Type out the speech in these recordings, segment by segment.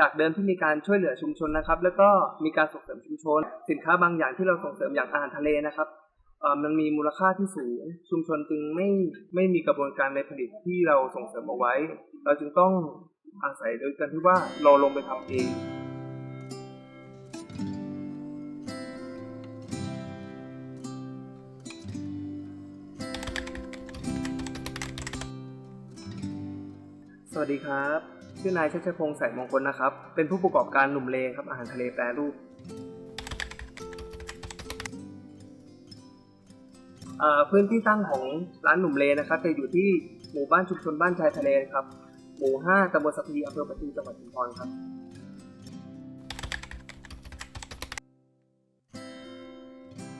จากเดิมที่มีการช่วยเหลือชุมชนนะครับ แล้วก็มีการส่งเสริมชุมชน สินค้าบางอย่างที่เราส่งเสริมอย่างอาหารทะเลนะครับมันมีมูลค่าที่สูง ชุมชนจึงไม่ไม่มีกระบวนการในผลิตที่เราส่งเสริมเอาไว้ เราจึงต้องอาศัยโดยการที่ว่าเราลงไปทำเองสวัสดีครับ ชื่อนายชัชพงศ์แสมงคลนะครับ เป็นผู้ประกอบการหนุ่มเลครับอาหารทะเลแปรรูปพื้นที่ตั้งของร้านหนุ่มเลนะครับจะอยู่ที่หมู่บ้านชุมชนบ้านชายทะเลครับ หมู่ 5ตำบลสัพพีอำเภอปทุมจังหวัดชุมพรครับ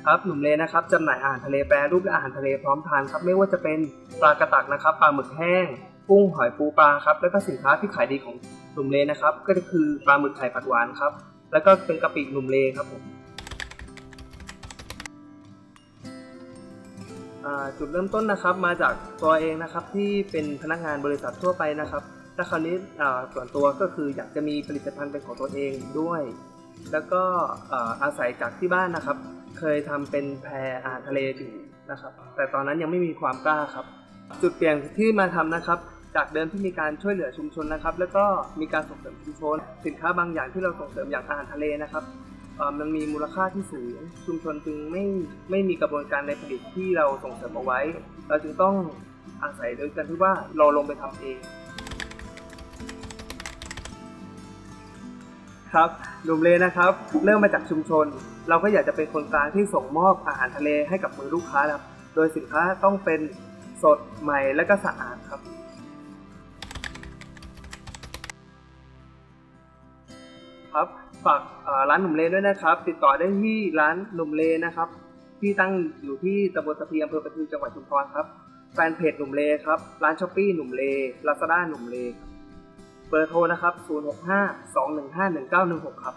ครับหนุ่มเลนะครับจำหน่ายอาหารทะเลแปรรูปและอาหารทะเลพร้อมทานครับ ไม่ว่าจะเป็นปลากระตักนะครับปลาหมึกแห้ง กุ้งหอยปูปลาครับแล้วก็สินค้าที่ขายดีของหนุ่มเลนะครับ ก็จะคือปลาหมึกไข่ผัดหวานครับ แล้วก็เป็นกะปิหนุ่มเลครับผมจุดเริ่มต้นนะครับมาจากตัวเองนะครับที่เป็นพนักงานบริษัททั่วไปนะครับและคราวนี้ส่วนตัวก็คืออยากจะมีผลิตภัณฑ์เป็นของตัวเองด้วย แล้วก็อาศัยจากที่บ้านนะครับ เคยทำเป็นแพรอาหารทะเลอยู่นะครับ แต่ตอนนั้นยังไม่มีความกล้าครับ จุดเปลี่ยนที่มาทำนะครับ จากเดิมที่มีการช่วยเหลือชุมชนนะครับ แล้วก็มีการส่งเสริมชุมชน สินค้าบางอย่างที่เราส่งเสริมอย่างอาหารทะเลนะครับมันมีมูลค่าที่สูงชุมชนจึงไม่ไม่มีกระบวนการในผลิตที่เราส่งเสริมเอาไว้ เราจึงต้องอาศัยโดยการที่ว่าเราลงไปทำเอง ครับหนุ่มเลนะครับ เริ่มมาจากชุมชน เราก็อยากจะเป็นคนกลางที่ส่งมอบอาหารทะเลให้กับมือลูกค้าครับ โดยสินค้าต้องเป็นสดใหม่และก็สะอาดครับ ครับฝากร้านหนุ่มเลด้วยนะครับ ติดต่อได้ที่ร้านหนุ่มเลนะครับ ที่ตั้งอยู่ที่ตำบลสะเพีอำเภอประทิวจังหวัดชุมพรครับแฟนเพจหนุ่มเลครับ ร้านช้อปปี้หนุ่มเลลาซาด้าหนุ่มเลเบอร์โทรนะครับ 065 215 1916 ครับ